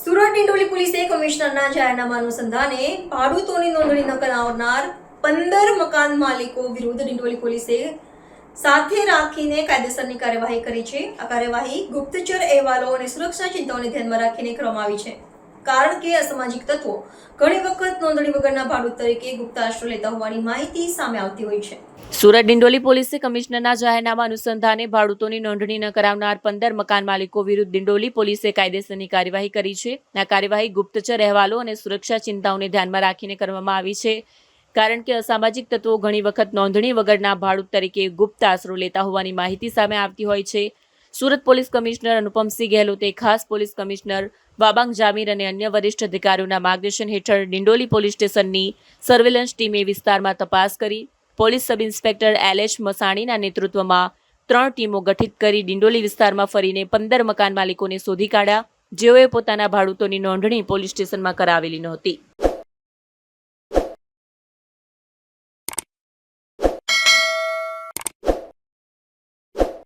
સુરત ડિંડોલી પોલીસે કમિશનરના જાહેરનામા અનુસંધાને ભાડૂતોની નોંધણી ન કરાવનાર પંદર મકાન માલિકો વિરુદ્ધ ડિંડોલી પોલીસે સાથે રાખીને કાયદેસરની કાર્યવાહી કરી છે. આ કાર્યવાહી ગુપ્તચર અહેવાલો અને સુરક્ષા ચિંતાઓને ધ્યાનમાં રાખીને કરવામાં આવી છે. કારણ કે અસામાજિક તત્વો ઘણી વખત નોંધણી વગરના ભાડૂત તરીકે ગુપ્ત આશ્રય લેતા હોવાની માહિતી સામે આવતી હોય છે. સુરત ડિંડોલી પોલીસે કમિશનરના જાહેરનામા અનુસંધાને ભાડૂતોની નોંધણી ન કરાવનાર પંદર મકાન માલિકો વિરુદ્ધ ડિંડોલી પોલીસે કાયદેસરની કાર્યવાહી કરી છે. આ કાર્યવાહી ગુપ્તચર અહેવાલો અને સુરક્ષા ચિંતાઓને ધ્યાનમાં રાખીને કરવામાં આવી છે. કારણ કે અસામાજિક તત્વો ઘણી વખત નોંધણી વગરના ભાડૂત તરીકે ગુપ્ત આશરો લેતા હોવાની માહિતી સામે આવતી હોય છે. સુરત પોલીસ કમિશનર અનુપમસિંહ ગેહલોતે ખાસ પોલીસ કમિશનર વાબાંગ જામીર અને અન્ય વરિષ્ઠ અધિકારીઓના માર્ગદર્શન હેઠળ ડિંડોલી પોલીસ સ્ટેશનની સર્વેલન્સ ટીમે વિસ્તારમાં તપાસ કરી. પોલીસ સબ ઇન્સ્પેક્ટર એલ મસાણીના નેતૃત્વમાં ત્રણ ટીમો ગઠિત કરી ડિંડોલી વિસ્તારમાં ફરીને પંદર મકાન માલિકોને શોધી કાઢ્યા. જેઓએ પોતાના ભાડૂતોની નોંધણી પોલીસ સ્ટેશનમાં કરાવેલી નહોતી.